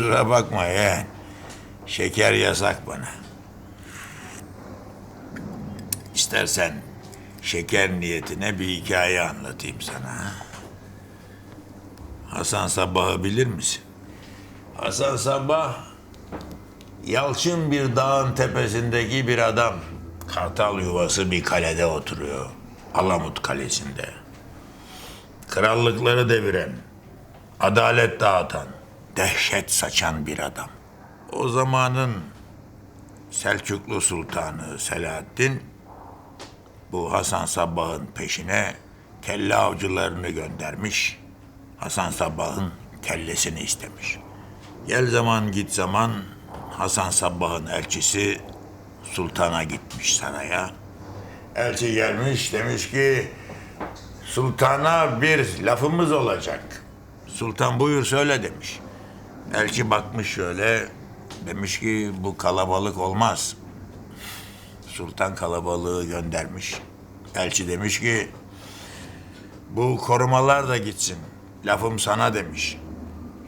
Kusura bakma yeğen. Şeker yasak bana. İstersen şeker niyetine bir hikaye anlatayım sana. ha? Hasan Sabbah'ı bilir misin? Hasan Sabbah yalçın bir dağın tepesindeki bir adam. Kartal yuvası bir kalede oturuyor. Alamut Kalesi'nde. Krallıkları deviren, adalet dağıtan, dehşet saçan bir adam. O zamanın Selçuklu Sultanı Selahaddin bu Hasan Sabbah'ın peşine kelle avcılarını göndermiş. Hasan Sabbah'ın kellesini istemiş. Gel zaman git zaman Hasan Sabbah'ın elçisi sultana gitmiş saraya. Elçi gelmiş demiş ki sultana bir lafımız olacak. Sultan buyur söyle demiş. Elçi bakmış şöyle demiş ki bu kalabalık olmaz. Sultan kalabalığı göndermiş. Elçi demiş ki bu korumalar da gitsin. Lafım sana demiş.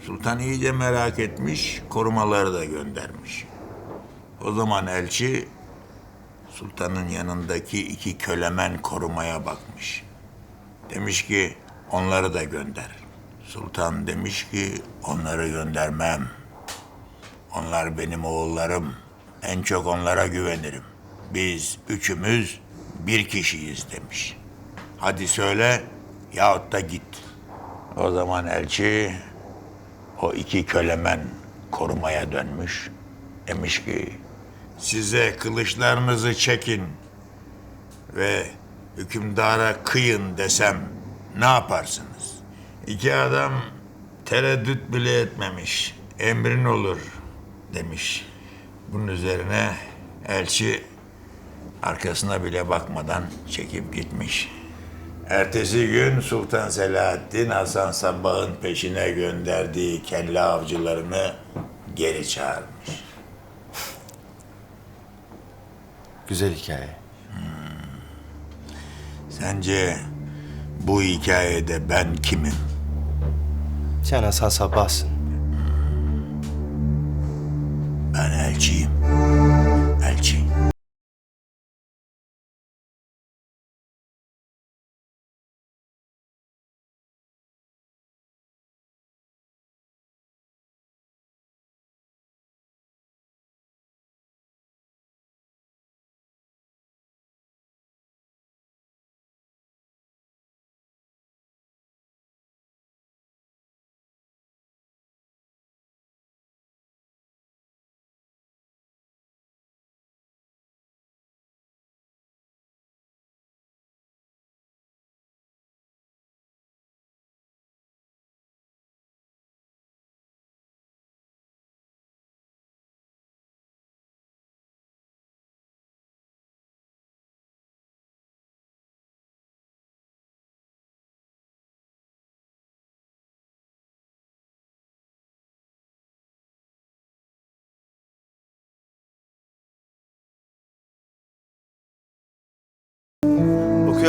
Sultan iyice merak etmiş, korumaları da göndermiş. O zaman elçi sultanın yanındaki iki kölemen korumaya bakmış. Demiş ki onları da gönder. Sultan demiş ki onları göndermem. Onlar benim oğullarım. En çok onlara güvenirim. Biz üçümüz bir kişiyiz demiş. Hadi söyle yahut da git. O zaman elçi o iki kölemen korumaya dönmüş. Demiş ki size kılıçlarınızı çekin ve hükümdara kıyın desem ne yaparsınız? İki adam tereddüt bile etmemiş. Emrin olur demiş. Bunun üzerine elçi arkasına bile bakmadan çekip gitmiş. Ertesi gün Sultan Selahaddin Hasan Sabbah'ın peşine gönderdiği kelle avcılarını geri çağırmış. Güzel hikaye. Sence bu hikayede ben kimim? Sen Hasan Sabbah'sın. Ben elçiyim.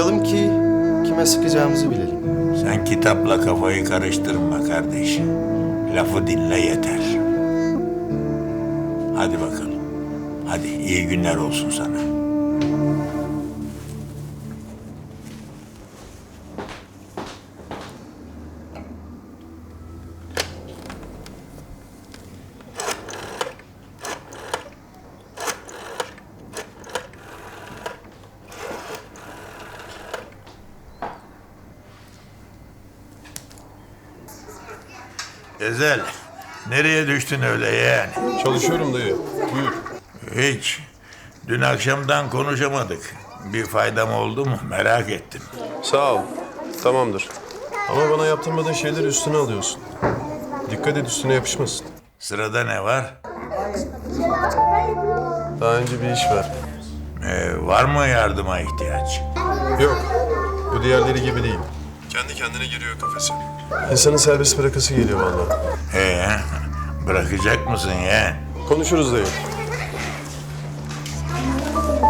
Okuyalım ki kime sıkacağımızı bilelim. Sen kitapla kafayı karıştırma kardeş. Lafı dinle yeter. Hadi bakalım. Hadi iyi günler olsun sana. Ezel, nereye düştün öyle yeğen? Çalışıyorum dayı. Buyur. Hiç. Dün akşamdan konuşamadık. Bir faydam oldu mu merak ettim. Sağ ol. Tamamdır. Ama bana yaptırmadığın şeyleri üstüne alıyorsun. Dikkat et üstüne yapışmasın. Sırada ne var? Daha önce bir iş var. Ee, var mı yardıma ihtiyaç? Yok. Bu diğerleri gibi değil. Kendi kendine giriyor kafese. İnsanın serbest bırakası geliyor vallahi. Ee, bırakacak mısın yeğen? Konuşuruz dayı.